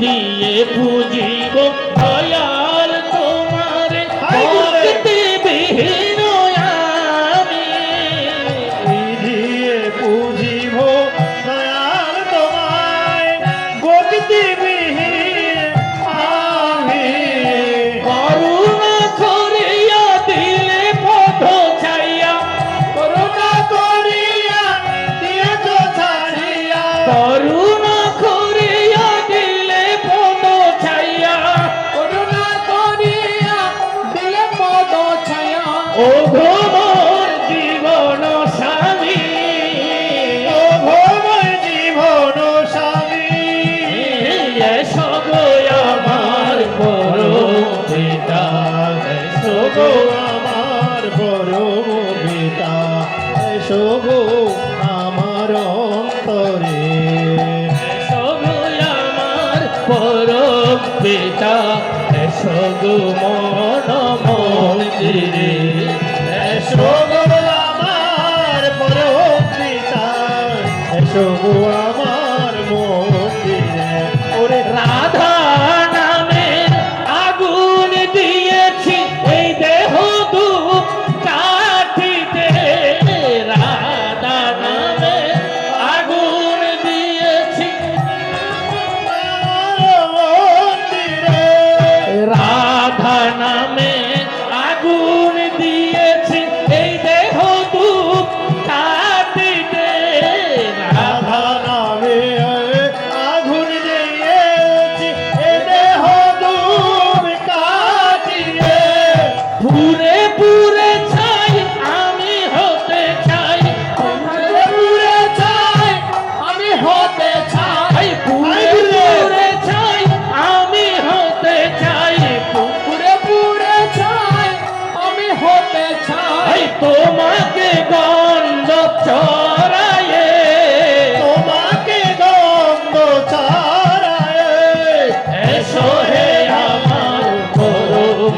দিয়ে পুজিব দয়াল ও ভোমর জীবন স্বামী। ও জীবন স্বামী। গো আমার পরম পিতা গো আমার বড় পিতা গো আমার পরম পিতা এসো গো মন মন্দিরে। এসো গো আমার পরম পিতা এসো আমার মন্দিরে। ওরে রাধা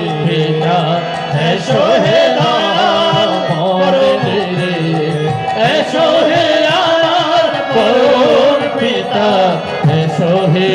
পরম পিতা এসো হে দাম है এসো হে আমার है এসো হে